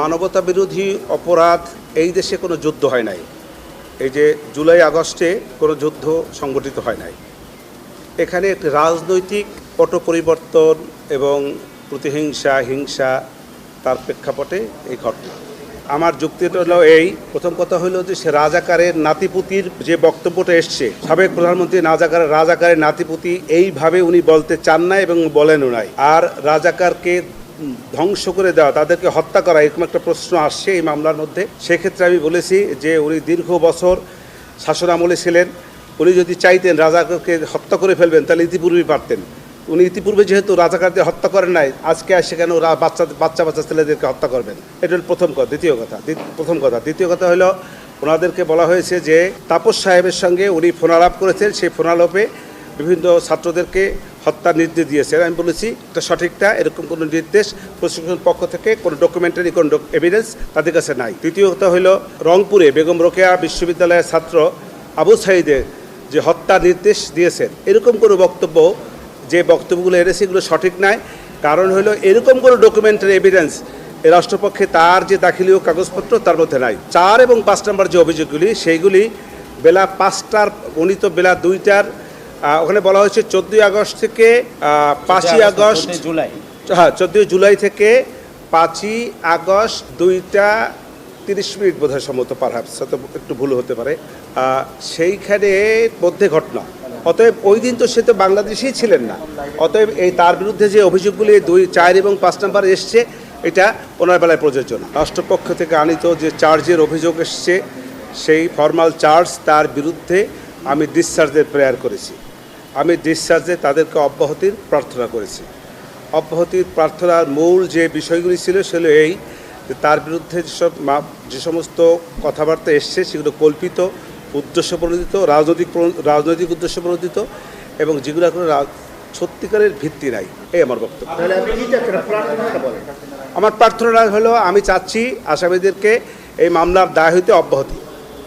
মানবতা বিরোধী অপরাধ এই দেশে কোনো যুদ্ধ হয় নাই। এই যে জুলাই আগস্টে কোনো যুদ্ধ সংগঠিত হয় নাই। এখানে একটি রাজনৈতিক পট পরিবর্তন এবং প্রতিহিংসা, হিংসা তার প্রেক্ষাপটে এই ঘটনা। আমার যুক্তিটা হলো এই, প্রথম কথা হলো যে সে রাজাকারের নাতিপুতির যে বক্তব্যটা এসছে, সাবেক প্রধানমন্ত্রী রাজাকারের রাজাকারের নাতিপুতি এইভাবে উনি বলতে চান না এবং বলেনও নাই। আর রাজাকারকে ধ্বংস করে দেওয়া, তাদেরকে হত্যা করা, এরকম একটা প্রশ্ন আসছে এই মামলার মধ্যে। সেক্ষেত্রে আমি বলেছি যে উনি দীর্ঘ বছর শাসন আমলে ছিলেন। উনি যদি চাইতেন রাজাকে হত্যা করে ফেলবেন, তাহলে ইতিপূর্বেই পারতেন। উনি ইতিপূর্বে যেহেতু রাজাকারদের হত্যা করেন নাই, আজকে আসে কেন বাচ্চা বাচ্চা বাচ্চা ছেলেদেরকে হত্যা করবেন। এটা হলো প্রথম কথা, দ্বিতীয় কথা প্রথম কথা। দ্বিতীয় কথা হলো, ওনাদেরকে বলা হয়েছে যে তাপস সাহেবের সঙ্গে উনি ফোনালাপ করেছেন, সেই ফোনালাপে বিভিন্ন ছাত্রদেরকে হত্যার নির্দেশ দিয়েছেন আমি বলেছি, এটা সঠিকটা এরকম কোনো নির্দেশ প্রশিক্ষণ পক্ষ থেকে, কোনো ডকুমেন্টারি কোনো এভিডেন্স তাদের কাছে নাই। কথা হলো, রংপুরে বেগম রোকেয়া বিশ্ববিদ্যালয়ের ছাত্র আবু সাইদের যে হত্যার নির্দেশ দিয়েছেন, এরকম কোনো বক্তব্য, যে বক্তব্যগুলো এনেছে, এগুলো সঠিক নয় কারণ হলো, এরকম কোনো ডকুমেন্টারি এভিডেন্স রাষ্ট্রপক্ষে তার যে দাখিলীয় কাগজপত্র, তার মধ্যে নাই। চার এবং পাঁচ নম্বর যে অভিযোগগুলি, সেইগুলি বেলা পাঁচটার, গণিত বেলা দুইটার ওখানে বলা হয়েছে চোদ্দোই আগস্ট থেকে পাঁচই আগস্ট জুলাই। হ্যাঁ চোদ্দোই জুলাই থেকে পাঁচই আগস্ট দুইটা তিরিশ মিনিট বোধ হয় সম্ভবত পারহাপস হয়তো একটু ভুল হতে পারে। সেইখানে মধ্যে ঘটনা। অতএব ওই দিন তো সে তো বাংলাদেশেই ছিলেন না। অতএব এই তার বিরুদ্ধে যে অভিযোগগুলি দুই চার এবং পাঁচ নাম্বার এসছে এটা ওনার বেলায় প্রযোজ্য না। রাষ্ট্রপক্ষ থেকে আনিত যে চার্জের অভিযোগ এসছে সেই ফর্মাল চার্জ তার বিরুদ্ধে আমি ডিসচার্জের প্রেয়ার করেছি। আমি ডিসচার্জে তাদেরকে অব্যাহতির প্রার্থনা করেছি। অব্যাহতির প্রার্থনার মূল যে বিষয়গুলি ছিল সেগুলো এই যে তার বিরুদ্ধে যেসব মা- যে সমস্ত কথাবার্তা এসছে সেগুলো কল্পিত উদ্দেশ্য প্রণোদিত রাজনৈতিক রাজনৈতিক উদ্দেশ্য প্রণোদিত এবং যেগুলো কোনো রা- সত্যিকারের ভিত্তি নাই এই আমার বক্তব্য। আমার প্রার্থনা হলো আমি চাচ্ছি আসামিদেরকে এই মামলার দায় হইতে অব্যাহতি।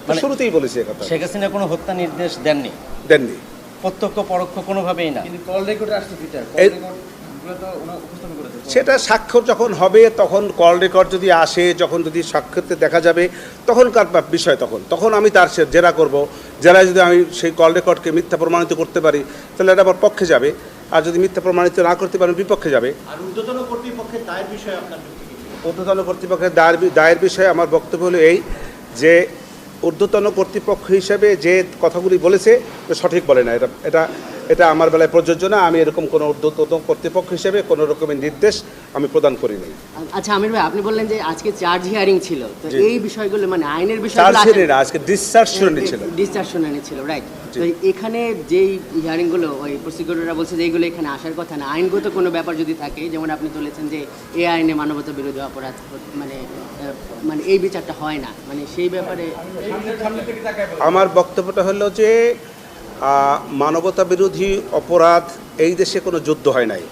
মানে- শুরুতেই বলেছি কথা। শেখ হাসিনা কোনো হত্যা নির্দেশ দেননি? দেননি। প্রত্যক্ষ পরোক্ষ কোনোভাবেই না। কিন্তু কল রেকর্ডে আসছে দুইটা। কল এই- রেকর্ডগুলো তো ওনার উপস্থাপন করেছে। সেটা স্বাক্ষর যখন হবে তখন কল রেকর্ড যদি আসে যখন যদি সাক্ষরতে দেখা যাবে তখনকার বিষয় তখন। তখন আমি তার সে জেরা করব। জেরায় যদি আমি সেই কল রেকর্ডকে মিথ্যা প্রমাণিত করতে পারি তাহলে এটা আমার পক্ষে যাবে। আর যদি মিথ্যা প্রমাণিত না করতে পারেন বিপক্ষে যাবে। আর ঊর্ধ্বতন কর্তৃপক্ষের দায়ের বিষয়ে আপনার যুক্তি কর্তৃপক্ষের দায়ের দায়ের বিষয়ে আমার বক্তব্য হলো এই যে ঊর্ধ্বতন কর্তৃপক্ষ হিসেবে যে কথাগুলি বলেছে সঠিক বলে না। এটা এটা এটা আমার বেলায় প্রযোজ্য না। আমি এরকম কোনো ঊর্ধ্বতন কর্তৃপক্ষ হিসেবে কোনো রকমের নির্দেশ আমি প্রদান করিনি। আচ্ছা আমির ভাই আপনি বললেন যে আজকে চার্জ হিয়ারিং ছিল। তো এই বিষয়গুলো মানে আইনের চার্জ বিষয়গুলো শুনে না আজকে ডিসচার্জ শুনে ছিল। ডিসচার্জ শুনানি ছিল রাইট তো এখানে যেই হিয়ারিংগুলো ওই প্রসিকিউটররা বলছে যে এইগুলো এখানে আসার কথা না। আইনগত কোনো ব্যাপার যদি থাকে যেমন আপনি তুলেছেন যে এই আইনে মানবতা বিরোধী অপরাধ মানে মানে এই বিচারটা হয় না। মানে সেই ব্যাপারে আমার বক্তব্যটা হলো যে মানবতা বিরোধী অপরাধ এই দেশে কোনো যুদ্ধ হয় নাই।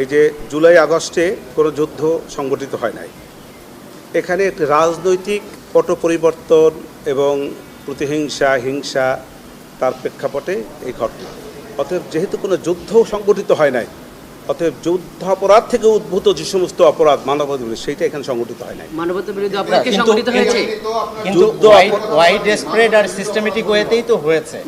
এই যে জুলাই আগস্টে কোনো যুদ্ধ সংগঠিত হয় নাই। এখানে একটি রাজনৈতিক পট পরিবর্তন এবং প্রতিহিংসা হিংসা তার প্রেক্ষাপটে এই ঘটনা। অতএব যেহেতু কোনো যুদ্ধ সংগঠিত হয় নাই অতএব যুদ্ধ অপরাধ থেকে উদ্ভূত যে সমস্ত অপরাধ মানবতা বিরোধী সেইটা এখানে সংগঠিত হয় নাই। মানবতা বিরোধী অপরাধ কি সংগঠিত হয়েছে? কিন্তু ওয়াইড স্প্রেড আর সিস্টেমেটিক ওয়েতেই তো হয়েছে।